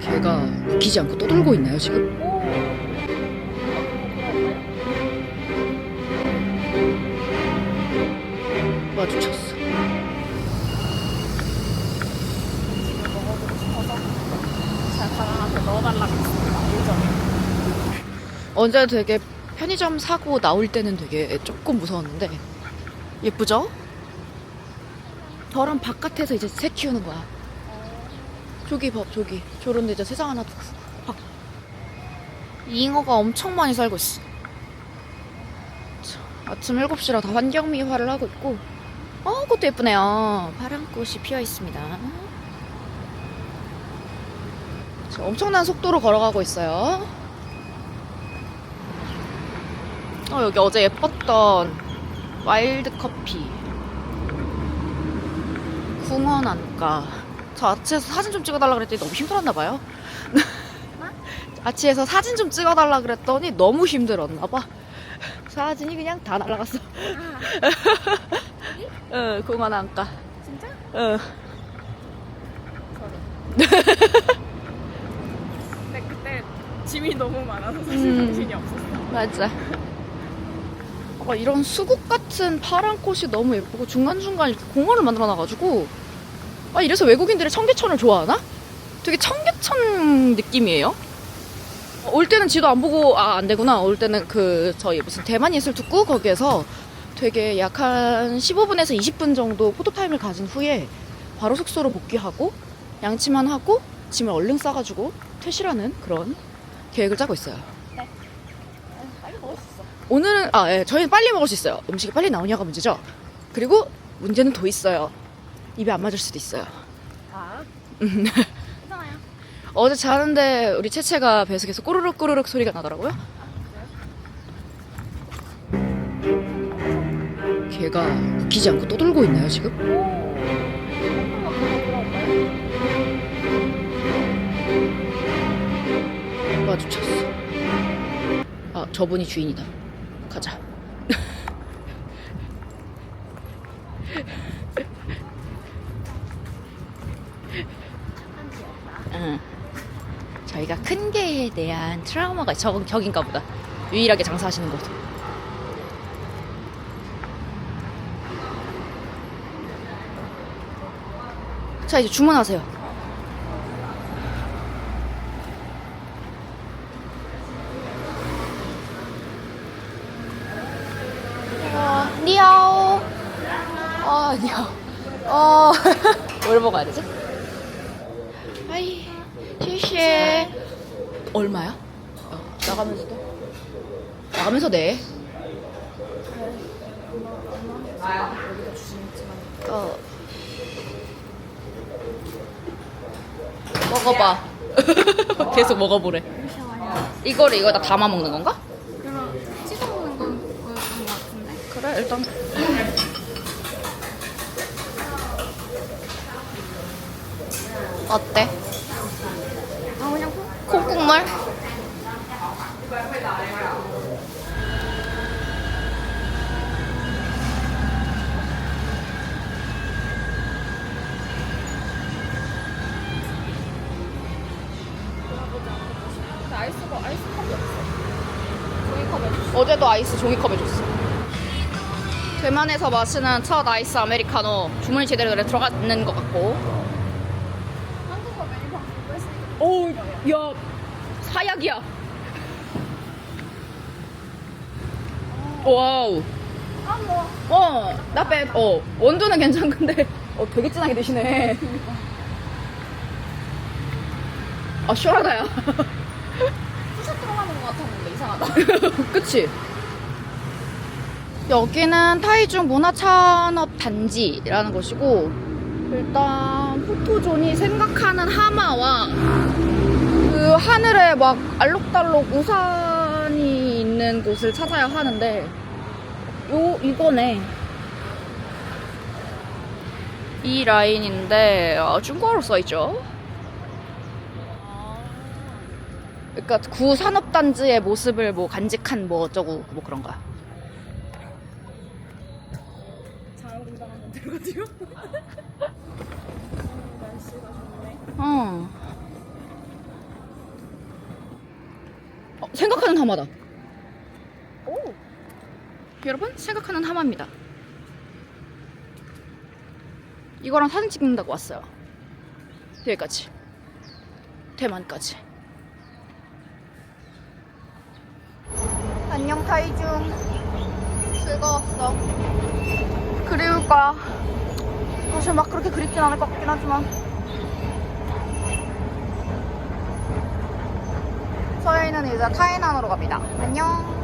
걔가 웃기지 않고 떠돌고 있나요 지금? 마주쳤어. 언제 되게 편의점 사고 나올 때는 되게 조금 무서웠는데 예쁘죠? 저런 바깥에서 이제 새 키우는 거야. 저기 봐, 저기. 저런데 이제 세상 하나 두고. 봐. 잉어가 엄청 많이 살고 있어. 자, 아침 7시라 다 환경미화를 하고 있고. 어, 그것도 예쁘네요. 파란 꽃이 피어 있습니다. 자, 엄청난 속도로 걸어가고 있어요. 어, 여기 어제 예뻤던 와일드 커피. 궁원 안가. 저 아치에서 사진 좀 찍어달라 그랬더니 너무 힘들었나 봐요. 아치에서 사진 좀 찍어달라 그랬더니 너무 힘들었나 봐. 사진이 그냥 다 날라갔어. 응, 궁원 안가. 진짜? 응. 근데 그때 짐이 너무 많아서 사실 음. 정신이 없었어. 맞아. 어, 이런 수국 같은 파란 꽃이 너무 예쁘고 중간중간 이렇게 공원을 만들어 놔가지고 아 이래서 외국인들이 청계천을 좋아하나? 되게 청계천 느낌이에요. 어, 올 때는 지도 안 보고 아 안 되구나. 올 때는 그 저희 무슨 대만 예술 특구 거기에서 되게 약 한 15분에서 20분 정도 포토타임을 가진 후에 바로 숙소로 복귀하고 양치만 하고 짐을 얼른 싸가지고 퇴실하는 그런 계획을 짜고 있어요. 오늘은 아 예, 저희는 빨리 먹을 수 있어요. 음식이 빨리 나오냐가 문제죠. 그리고 문제는 더 있어요. 입에 안 맞을 수도 있어요. 아. 괜찮아요. 어제 자는데 우리 채채가 배에서 계속 꼬르륵 꼬르륵 소리가 나더라고요. 걔가 웃기지 않고 떠돌고 있나요 지금? 마주쳤어. 아 저분이 주인이다. 가자. 저희가 큰 개에 대한 트라우마가 저, 저긴가 보다. 유일하게 장사하시는 곳. 자, 이제 주문하세요. 어, 니아오. 아, 니아오. 어, 뭘 먹어야 되지? 아이, 谢谢. 얼마야? 어, 나가면서도? 나가면서 내. 어. 먹어봐. 계속 먹어보래. 이거를 이거다 담아 먹는 건가? 일단. 어때? 아 그냥 콩국물? 근데 아이스가 아이스컵이 없어. 종이컵에 줬어. 어제도 아이스 종이컵에 줬어. 대만에서 마시는 첫 아이스 아메리카노 주문이 제대로 그래 들어가는 것 같고. 한국어 메뉴판 공부했으니까. 오, 야, 사약이야. 와우. 아 뭐. 어, 나 빼, 어, 원두는 괜찮은데, 어, 되게 진하게 드시네. 아, 시원하다야. 푸샷 들어가는 것 같았는데 이상하다. 그치? 여기는 타이중 문화산업 단지라는 곳이고, 일단, 포토존이 생각하는 하마와, 그 하늘에 막 알록달록 우산이 있는 곳을 찾아야 하는데, 요, 이거네. 이 라인인데, 아, 중국어로 써있죠? 그러니까 구 산업단지의 모습을 뭐 간직한 뭐 어쩌고 뭐 그런 거야. 자연공장 한번 들어가지고. 날씨가 좋네. 생각하는 하마다. 오. 여러분 생각하는 하마입니다. 이거랑 사진 찍는다고 왔어요. 여기까지. 대만까지. 안녕 타이중. 즐거웠어. 그리울 거야. 사실 막 그렇게 그립진 않을 것 같긴 하지만. 저희는 이제 타이난으로 갑니다. 안녕.